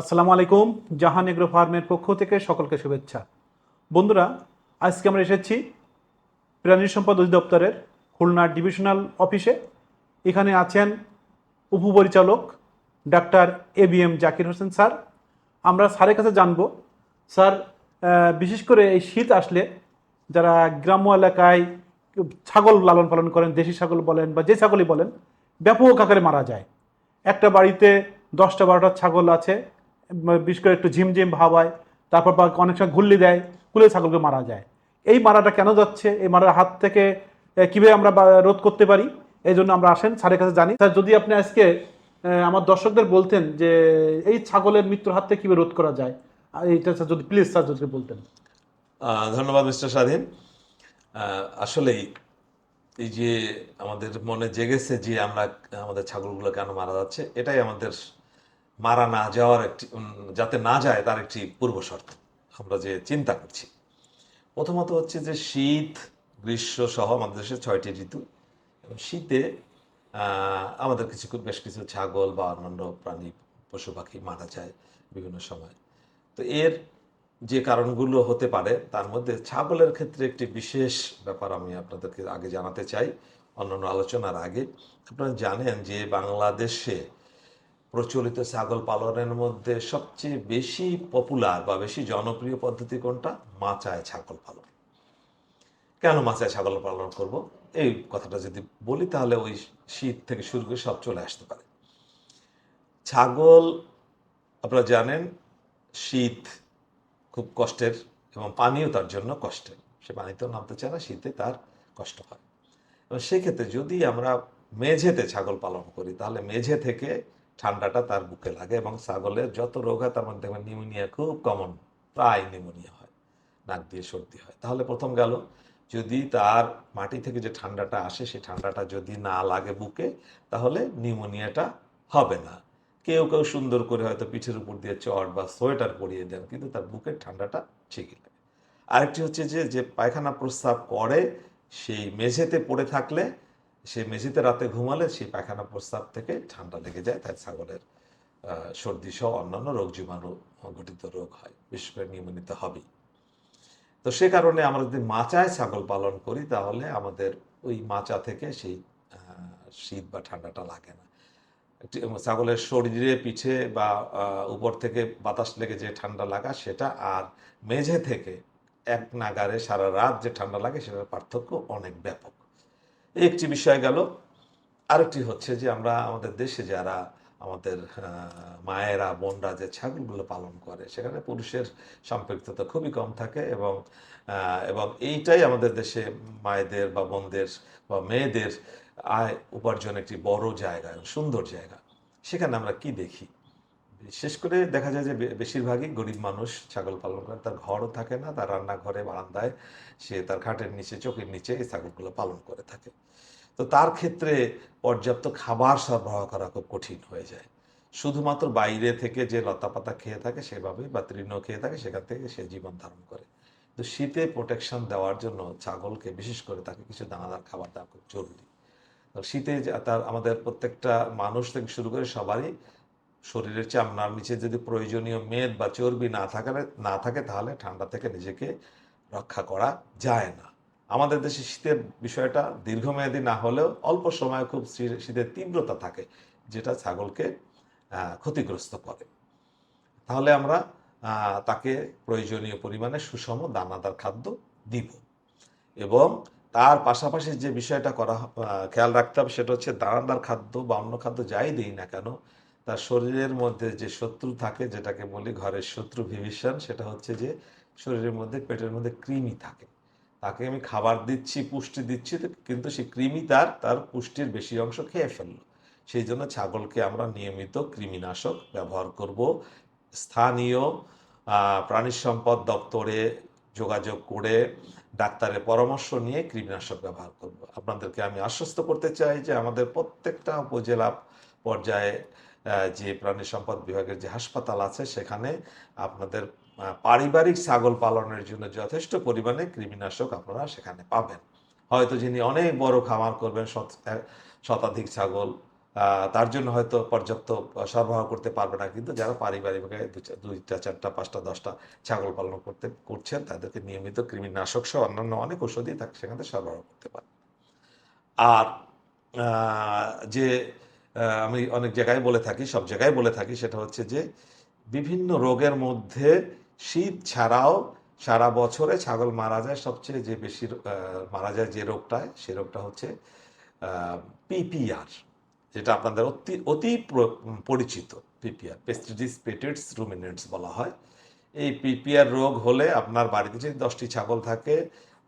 আসসালামু আলাইকুম, জাহান এগ্রো ফার্মের পক্ষ থেকে সকলকে শুভেচ্ছা। বন্ধুরা, আজকে আমরা এসেছি প্রাণী সম্পদ অধিদপ্তরের খুলনা ডিভিশনাল অফিসে। এখানে আছেন উপপরিচালক doctor A B M Zakir Hossain sir. আমরা স্যারের কাছে জানব, স্যার বিশেষ করে এই শীত আসলে যারা গ্রাম্য এলাকায় ছাগল লালন পালন করেন, দেশি ছাগল বলেন বা যে ছাগলই বলেন, ব্যাপক আকারে মারা যায়। একটা বাড়িতে দশটা বারোটা ছাগল আছে বিশেষ করে একটু ঝিমঝিম ভাব হয়, তারপর বা অনেক সময় ঘুরলি দেয় কুলে ছাগলকে মারা যায়। এই মারাটা কেন যাচ্ছে? এই মারার হাত থেকে কীভাবে আমরা রোধ করতে পারি? এই জন্য আমরা আসেন স্যারের কাছে জানি। স্যার, যদি আপনি আজকে আমার দর্শকদের বলতেন যে, এই ছাগলের মৃত্যুর হাত থেকে কীভাবে রোধ করা যায়? এইটা স্যার যদি, প্লিজ স্যার যদি বলতেন। ধন্যবাদ মিস্টার স্বাধীন। আসলেই এই যে আমাদের মনে জেগেছে যে আমরা আমাদের ছাগলগুলো কেন মারা যাচ্ছে, এটাই আমাদের মারা না যাওয়ার একটি যাতে না যায় তার একটি পূর্ব শর্ত। আমরা যে চিন্তা করছি। প্রথমত হচ্ছে যে শীত, গ্রীষ্ম সহ আমাদের দেশে ছয়টি ঋতু। শীতে আমাদের কিছু, বেশ কিছু ছাগল বা অন্যান্য প্রাণী, পশু পাখি মারা যায় বিভিন্ন সময়। তো এর যে কারণগুলো হতে পারে, তার মধ্যে ছাগলের ক্ষেত্রে একটি বিশেষ ব্যাপার আমি আপনাদেরকে আগে জানাতে চাই। অন্যান্য আলোচনার আগে। আপনারা জানেন যে বাংলাদেশে প্রচলিত ছাগল পালনের মধ্যে সবচেয়ে বেশি পপুলার বা বেশি জনপ্রিয় পদ্ধতি কোনটা? মাচায় ছাগল পালন। কেন মাচায় ছাগল পালন করব? এই কথাটা যদি বলি, তাহলে ওই শীত থেকে শুরু করে সব চলে আসতে পারে। ছাগল, আপনারা জানেন, শীত খুব কষ্টের এবং পানিও তার জন্য কষ্টের। সে পানিতেও নামতে চায় না, শীতে তার কষ্ট হয়। এবং সেক্ষেত্রে যদি আমরা মেঝেতে ছাগল পালন করি, তাহলে মেঝে থেকে ঠান্ডাটা তার বুকে লাগে এবং ছাগলের যত রোগ হয়, তার মধ্যে দেখবেন নিউমোনিয়া খুব কমন প্রায় নিউমোনিয়া হয়, নাক দিয়ে সর্দি হয়। তাহলে প্রথম গেল, যদি তার মাটি থেকে যে ঠান্ডাটা আসে, সেই ঠান্ডাটা যদি না লাগে বুকে, তাহলে নিউমোনিয়াটা হবে না। কেউ কেউ সুন্দর করে হয়তো পিঠের উপর দিয়ে চট বা সোয়েটার পরিয়ে দেন, কিন্তু তার বুকের ঠান্ডাটা ঠিকই লাগে। আরেকটি হচ্ছে যে যে পায়খানা প্রস্রাব করে, সেই মেঝেতে পড়ে থাকলে সেই মেঝেতে রাতে ঘুমালে সেই পায়খানা প্রস্তাব থেকে ঠান্ডা লেগে যায়, তাই ছাগলের সর্দি সহ অন্যান্য রোগ জীবাণু ঘটিত রোগ হয়, বিশেষ করে নিয়মিত হবেই। তো সে কারণে আমরা যদি মাচায় ছাগল পালন করি, তাহলে আমাদের ওই মাচা থেকে সেই শীত বা ঠান্ডাটা লাগে না। ছাগলের শরীরে পিঠে বা উপর থেকে বাতাস লেগে যে ঠান্ডা লাগা সেটা আর মেঝে থেকে এক নাগারে সারা রাত যে ঠান্ডা লাগে সেটার পার্থক্য অনেক ব্যাপক। একটি বিষয় গেল। আরেকটি হচ্ছে যে আমরা আমাদের দেশে যারা আমাদের মায়েরা, বোনরা যে ছাগলগুলো পালন করে, সেখানে পুরুষের সম্পৃক্ততা খুবই কম থাকে এবং এবং এইটাই আমাদের দেশে মায়েদের বা বোনদের বা মেয়েদের আয় উপার্জন একটি বড় জায়গা সুন্দর জায়গা। সেখানে আমরা কি দেখি? বিশেষ করে দেখা যায় যে বেশিরভাগই গরিব মানুষ ছাগল পালন করে। তার ঘরও থাকে না, তার রান্নাঘরে, বারান্দায়, সে তার খাটের নিচে, চোখের নিচে এই ছাগলগুলো পালন করে থাকে। তো তার ক্ষেত্রে পর্যাপ্ত খাবার সরবরাহ করা খুব কঠিন হয়ে যায়। শুধুমাত্র বাইরে থেকে যে লতাপাতা খেয়ে থাকে সেভাবেই বা তৃণ খেয়ে থাকে, সেখান থেকে সে জীবন ধারণ করে। তো শীতে প্রোটেকশন দেওয়ার জন্য ছাগলকে বিশেষ করে তাকে কিছু দানাদার খাবার দেওয়া খুব জরুরি। শীতে তার, আমাদের প্রত্যেকটা মানুষ থেকে শুরু করে সবারই শরীরের চামড়ার নিচে যদি প্রয়োজনীয় মেদ বা চর্বি না থাকে না থাকে, তাহলে ঠান্ডা থেকে নিজেকে রক্ষা করা যায় না। আমাদের দেশে শীতের বিষয়টা দীর্ঘমেয়াদী না হলেও অল্প সময় খুব শীতের তীব্রতা থাকে, যেটা ছাগলকে ক্ষতিগ্রস্ত করে। তাহলে আমরা তাকে প্রয়োজনীয় পরিমাণে সুষম দানাদার খাদ্য দিব এবং তার পাশাপাশি যে বিষয়টা করা খেয়াল রাখতে হবে সেটা হচ্ছে দানাদার খাদ্য বা অন্য খাদ্য যাই দিই না কেন তার শরীরের মধ্যে যে শত্রু থাকে, যেটাকে বলি ঘরের শত্রু ভিভিশন সেটা হচ্ছে যে শরীরের মধ্যে, পেটের মধ্যে কৃমি থাকে। তাকে আমি খাবার দিচ্ছি, পুষ্টি দিচ্ছি, কিন্তু সেই কৃমি তার তার পুষ্টির বেশি অংশ খেয়ে ফেলল। সেই জন্য ছাগলকে আমরা নিয়মিত কৃমিনাশক ব্যবহার করব। স্থানীয় প্রাণী সম্পদ দপ্তরে যোগাযোগ করে ডাক্তারের পরামর্শ নিয়ে কৃমিনাশক ব্যবহার করব। আপনাদেরকে আমি আশ্বস্ত করতে চাই যে আমাদের প্রত্যেকটা উপজেলা পর্যায়ে যে প্রাণী সম্পদ বিভাগের যে হাসপাতাল আছে, সেখানে আপনাদের পারিবারিক ছাগল পালনের জন্য যথেষ্ট পরিমাণে কৃমিনাশক আপনারা সেখানে পাবেন। হয়তো যিনি অনেক বড় খামার করবেন, শত- শতাধিক ছাগল তার জন্য হয়তো পর্যাপ্ত সরবরাহ করতে পারবে না, কিন্তু যারা পারিবারিকভাবে দুইটা, চারটা, পাঁচটা, দশটা ছাগল পালন করতে, করছেন, তাদেরকে নিয়মিত কৃমিনাশক সহ অন্যান্য অনেক ওষুধই তাকে সেখানে সরবরাহ করতে পারে। আর যে আমি অনেক জায়গায় বলে থাকি, সব জায়গায় বলে থাকি, সেটা হচ্ছে যে বিভিন্ন রোগের মধ্যে শীত ছাড়াও সারা বছরে ছাগল মারা যায়, সবচেয়ে যে বেশি মারা যায় যে রোগটায়, সে রোগটা হচ্ছে পিপিআর, যেটা আপনাদের অতি অতি পরিচিত, পিপিআর পেস্টিডিস পেটিডস রুমিনেন্টস বলা হয়। এই পিপিআর রোগ হলে আপনার বাড়িতে যদি দশটি ছাগল থাকে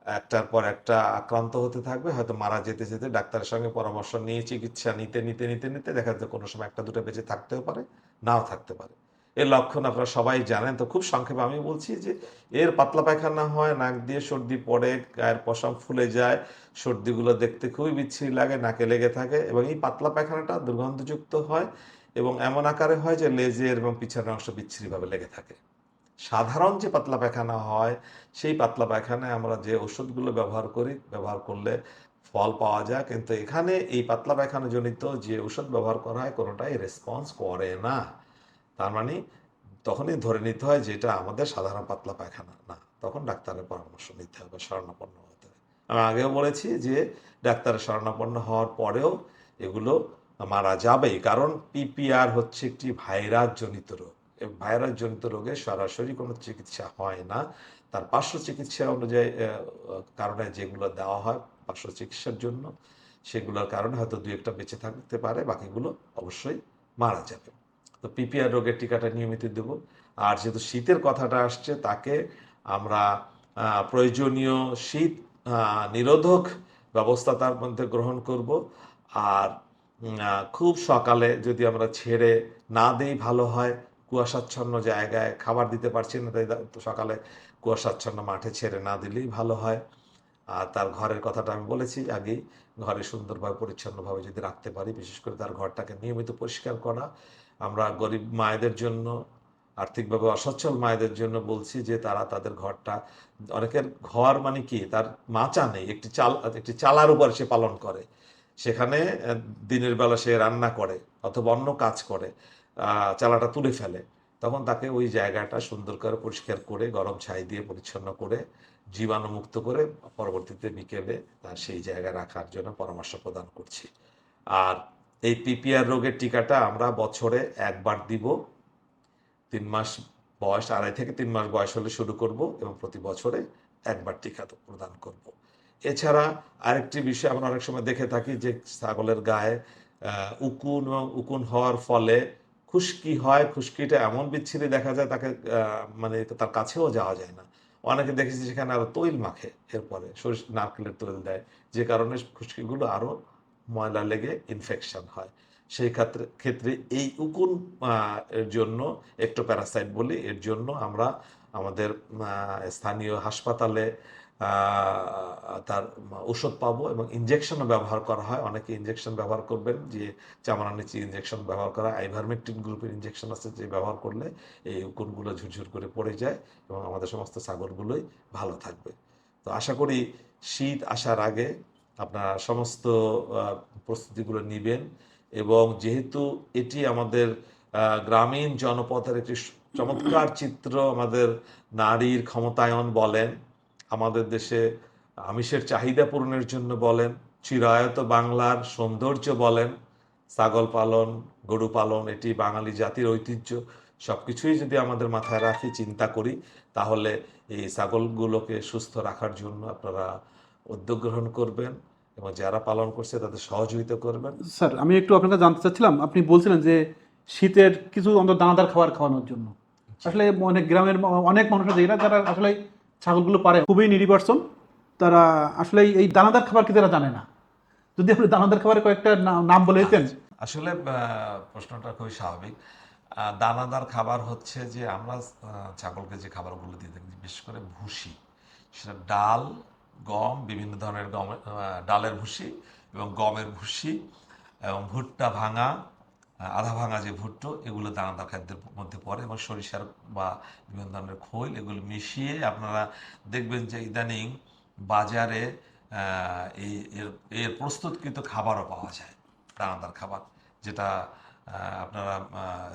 একটার পর একটা আক্রান্ত হতে থাকবে, হয়তো মারা যেতে যেতে ডাক্তারের সঙ্গে পরামর্শ নিয়ে, চিকিৎসা নিতে নিতে নিতে নিতে দেখা যাচ্ছে কোনো সময় একটা, দুটো বেঁচে থাকতেও পারে, নাও থাকতে পারে। এর লক্ষণ আপনারা সবাই জানেন, তো খুব সংক্ষেপে আমি বলছি যে এর পাতলা পায়খানা হয়, নাক দিয়ে সর্দি পড়ে, গায়ের পশম ফুলে যায়, সর্দিগুলো দেখতে খুবই বিচ্ছিরি লাগে, নাকে লেগে থাকে এবং এই পাতলা পায়খানাটা দুর্গন্ধযুক্ত হয় এবং এমন আকারে হয় যে লেজের এবং পিছনের অংশ বিচ্ছিরিভাবে লেগে থাকে। সাধারণ যে পাতলা পায়খানা হয়, সেই পাতলা পায়খানায় আমরা যে ওষুধগুলো ব্যবহার করি, ব্যবহার করলে ফল পাওয়া যায়। কিন্তু এখানে এই পাতলা পায়খানা জনিত যে ওষুধ ব্যবহার করা হয়, কোনোটাই রেসপন্স করে না। তার মানে তখনই ধরে নিতে হয় যে এটা আমাদের সাধারণ পাতলা পায়খানা না। তখন ডাক্তারের পরামর্শ নিতে হবে শরণাপন্ন হতে। আমি আগেও বলেছি যে ডাক্তারের শরণাপন্ন হওয়ার পরেও এগুলো মারা যাবেই। কারণ পিপিআর হচ্ছে একটি ভাইরাস জনিত রোগ। ভাইরাস জনিত রোগে সরাসরি কোনো চিকিৎসা হয় না। তার পার্শ্ব চিকিৎসা অনুযায়ী কারণে যেগুলো দেওয়া হয় পার্শ্ব চিকিৎসার জন্য, সেগুলোর কারণে হয়তো দু একটা বেঁচে থাকতে পারে, বাকিগুলো অবশ্যই মারা যাবে। তো পিপিআর রোগের টিকাটা নিয়মিত দেব। আর যেহেতু শীতের কথাটা আসছে, তাকে আমরা প্রয়োজনীয় শীত নিরোধক ব্যবস্থা তার মধ্যে গ্রহণ করব। আর খুব সকালে যদি আমরা ছেড়ে না দেই ভালো হয় কুয়াশাচ্ছন্ন জায়গায় খাবার দিতে পারছি না, তাই সকালে কুয়াশাচ্ছন্ন মাঠে ছেড়ে না দিলেই ভালো হয়। আর তার ঘরের কথাটা আমি বলেছি আগেই, ঘরে সুন্দরভাবে, পরিচ্ছন্নভাবে যদি রাখতে পারি, বিশেষ করে তার ঘরটাকে নিয়মিত পরিষ্কার করা। আমরা গরিব মায়েদের জন্য, আর্থিকভাবে অসচ্ছল মায়েদের জন্য বলছি যে তারা তাদের ঘরটা, অনেকের ঘর মানে কি? তার মাচা নেই, একটি চাল একটি চালার উপর সে পালন করে। সেখানে দিনের বেলা সে রান্না করে অথবা অন্য কাজ করে। চালাটা তুলে ফেলে। তখন তাকে ওই জায়গাটা সুন্দর করে পরিষ্কার করে, গরম ছাই দিয়ে পরিচ্ছন্ন করে জীবাণুমুক্ত করে পরবর্তীতে বিকেলে তার সেই জায়গায় রাখার জন্য পরামর্শ প্রদান করছি। আর এই পিপিআর রোগের টিকাটা আমরা বছরে একবার দিব। তিন মাস বয়স, আড়াই থেকে তিন মাস বয়স হলে শুরু করব এবং প্রতি বছরে একবার টিকা প্রদান করব। এছাড়া আরেকটি বিষয় আমরা অনেক সময় দেখে থাকি যে ছাগলের গায়ে উকুন এবং উকুন হওয়ার ফলে খুশকি হয়, খুশকিটা এমন বিচ্ছিরি দেখা যায় তাকে মানে তার কাছেও যাওয়া যায় না। অনেকে দেখেছি সেখানে আরও তৈল মাখে এরপরে সরিষ নারকেলের তৈল দেয়। যে কারণে খুশকিগুলো আরও ময়লা লেগে ইনফেকশন হয়। সেই ক্ষেত্রে ক্ষেত্রে এই উকুন এর জন্য একটু প্যারাসাইট বলি, এর জন্য আমরা আমাদের স্থানীয় হাসপাতালে তার ওষুধ পাবো এবং ইঞ্জেকশনও ব্যবহার করা হয়। অনেকে ইঞ্জেকশন ব্যবহার করবেন, যে চামড়ার নিচে ইনজেকশন ব্যবহার করা আইভারমেকটিন গ্রুপের ইঞ্জেকশন আছে যে ব্যবহার করলে এই উকুনগুলো ঝুরঝুর করে পড়ে যায় এবং আমাদের সমস্ত ছাগলগুলোই ভালো থাকবে। তো আশা করি শীত আসার আগে আপনারা সমস্ত প্রস্তুতিগুলো নেবেন এবং যেহেতু এটি আমাদের গ্রামীণ জনপথের একটি চমৎকার চিত্র আমাদের নারীর ক্ষমতায়ন বলেন, আমাদের দেশে আমিষের চাহিদা পূরণের জন্য বলেন, চিরায়ত বাংলার সৌন্দর্য বলেন, ছাগল পালন, গরু পালন, এটি বাঙালি জাতির ঐতিহ্য। সব কিছুই যদি আমাদের মাথায় রাখি, চিন্তা করি, তাহলে এই ছাগলগুলোকে সুস্থ রাখার জন্য আপনারা উদ্যোগ গ্রহণ করবেন এবং যারা পালন করছে তাদের সহযোগিতা করবেন। স্যার, আমি একটু আপনাকে জানতে চাচ্ছিলাম, আপনি বলছিলেন যে শীতের কিছু অন্তত দানাদার খাবার খাওয়ানোর জন্য। আসলে অনেক গ্রামের অনেক মানুষ আছে, এরা যারা আসলে ছাগলগুলো পারে, খুবই নিরি পার্সন তারা আসলে এই দানাদার খাবার কি তারা জানে না? যদি আপনি দানাদার খাবারের কয়েকটা নাম বলে দিতেন। আসলে প্রশ্নটা খুবই স্বাভাবিক। দানাদার খাবার হচ্ছে যে আমরা ছাগলকে যে খাবারগুলো দিয়ে থাকি, বিশেষ করে ভুসি, সেটা ডাল, গম, বিভিন্ন ধরনের গম ডালের ভুসি এবং গমের ভুসি এবং ভুট্টা ভাঙা আধা ভাঙা যে ভুট্টো, এগুলো দানাদার খাদ্যের মধ্যে পড়ে এবং সরিষার বা বিভিন্ন ধরনের খৈল এগুলো মিশিয়ে আপনারা দেখবেন যে ইদানিং বাজারে এই এর প্রস্তুতকৃত খাবারও পাওয়া যায়, দানাদার খাবার, যেটা আপনারা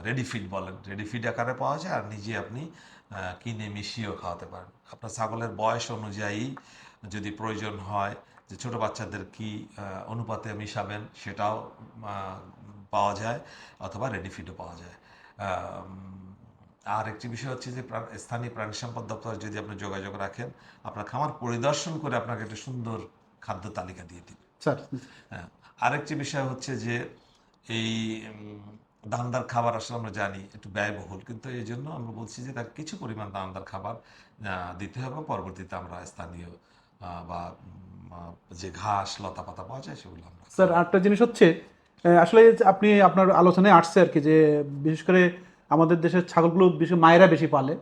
রেডিফিড বলেন। রেডি ফিড আকারে পাওয়া যায় আর নিজে আপনি কিনে মিশিয়েও খাওয়াতে পারেন। আপনার ছাগলের বয়স অনুযায়ী যদি প্রয়োজন হয় যে ছোট বাচ্চাদের কি অনুপাতে মিশাবেন সেটাও পাওয়া যায় অথবা রেডি ফিডও পাওয়া যায়। আর একটি বিষয় হচ্ছে যে স্থানীয় প্রাণী সম্পদ দপ্তরে যদি আপনি যোগাযোগ রাখেন আপনার খামার পরিদর্শন করে আপনাকে একটা সুন্দর খাদ্য তালিকা দিয়ে দিন স্যার। হ্যাঁ আরেকটি বিষয় হচ্ছে যে এই দানদার খাবার আসলে আমরা জানি একটু ব্যয়বহুল কিন্তু এই জন্য আমরা বলছি যে তাকে কিছু পরিমাণ দানদার খাবার দিতে হবে। পরবর্তীতে আমরা স্থানীয় বা যে ঘাস লতা পাতা পাওয়া যায় সেগুলো আমরা স্যার আরেকটা জিনিস হচ্ছে আসলে আপনি আপনার আলোচনায় আসছে আর কি যে বিশেষ করে আমাদের দেশের ছাগলগুলো বিশেষ মায়েরা বেশি পালে।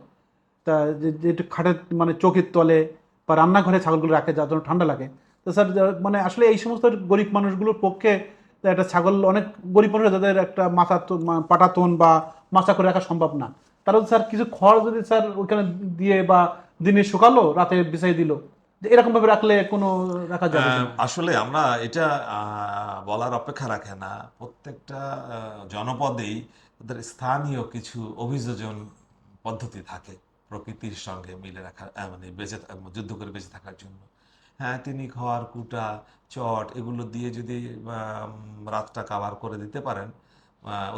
তা যে- যে একটু খাটের মানে চোখের তলে বা রান্নাঘরে ছাগলগুলো রাখে যার জন্য ঠান্ডা লাগে। তো স্যার মানে আসলে এই সমস্ত গরিব মানুষগুলোর পক্ষে একটা ছাগল অনেক গরিব মানুষ যাদের একটা মাথা পাটাতন বা মাচা করে রাখা সম্ভব না। তারা স্যার কিছু খড় যদি স্যার ওইখানে দিয়ে বা দিনে শুকালো, রাতে বিছাই দিল এরকম ভাবে রাখলে কোনো রাখা যাবে আসলে আমরা এটা বলার অপেক্ষা রাখে না। প্রত্যেকটা জনপদেই তাদের স্থানীয় কিছু অভিযোজন পদ্ধতি থাকে প্রকৃতির সঙ্গে মিলে রাখার মানে বেঁচে যুদ্ধ করে বেঁচে থাকার জন্য। হ্যাঁ তিনি খড় কুটা চট এগুলো দিয়ে যদি রাতটা কাভার করে দিতে পারেন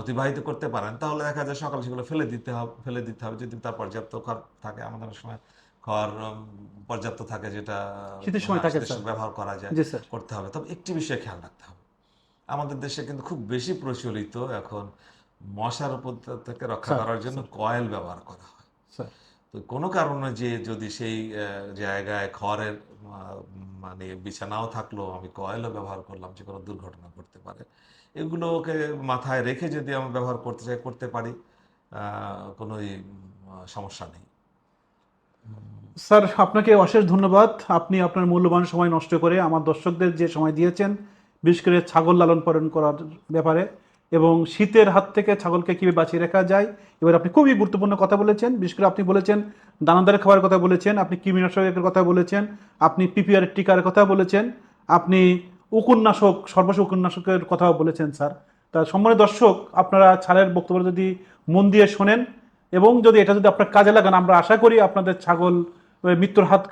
অতিবাহিত করতে পারেন তাহলে দেখা যায় সকালে সেগুলো ফেলে দিতে হবে ফেলে দিতে হবে। যদি তার পর্যাপ্ত খড় থাকে আমাদের সময় খড় পর্যাপ্ত থাকে যেটা শীতের সময় থাকে, শীতের ব্যবহার করা যায় করতে হবে। তবে একটি বিষয়ে খেয়াল রাখতে হবে। আমাদের দেশে কিন্তু খুব বেশি প্রচলিত এখন মশার উপর থেকে রক্ষা করার জন্য কয়েল ব্যবহার করা হয়। তো কোনো কারণে যে যদি সেই জায়গায় খড়ের মানে বিছানাও থাকল আমি কয়েলও ব্যবহার করলাম যে কোনো দুর্ঘটনা ঘটতে পারে এগুলোকে মাথায় রেখে যদি আমরা ব্যবহার করতে চাই করতে পারি কোনোই সমস্যা নেই। স্যার, আপনাকে অশেষ ধন্যবাদ। আপনি আপনার মূল্যবান সময় নষ্ট করে আমার দর্শকদের যে সময় দিয়েছেন, বিশেষ করে ছাগল লালন পালন করার ব্যাপারে এবং শীতের হাত থেকে ছাগলকে কীভাবে বাঁচিয়ে রাখা যায়, এবার আপনি খুবই গুরুত্বপূর্ণ কথা বলেছেন। বিশেষ করে আপনি বলেছেন দানাদার খাবার কথা বলেছেন, আপনি কৃমিনাশকের কথা বলেছেন, আপনি পিপিআর টিকার কথা বলেছেন, আপনি উকুন্নাশক সর্বস্ব উকুন্নাশকের কথাও বলেছেন, স্যার। তা সম্মানিত দর্শক, আপনারা ছাড়ের বক্তব্য যদি মন দিয়ে শোনেন এবং যদি এটা যদি আপনার কাজে লাগান, আমরা আশা করি আপনাদের ছাগল মৃত্যুর হাত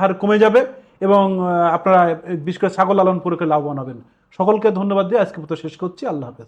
হার কমে যাবে এবং আপনারা, বিশেষ করে ছাগল লালন করে লাভবান হবেন। সকলকে ধন্যবাদ দিয়ে আজকে মতো শেষ করছি। আল্লাহ হাফেজ।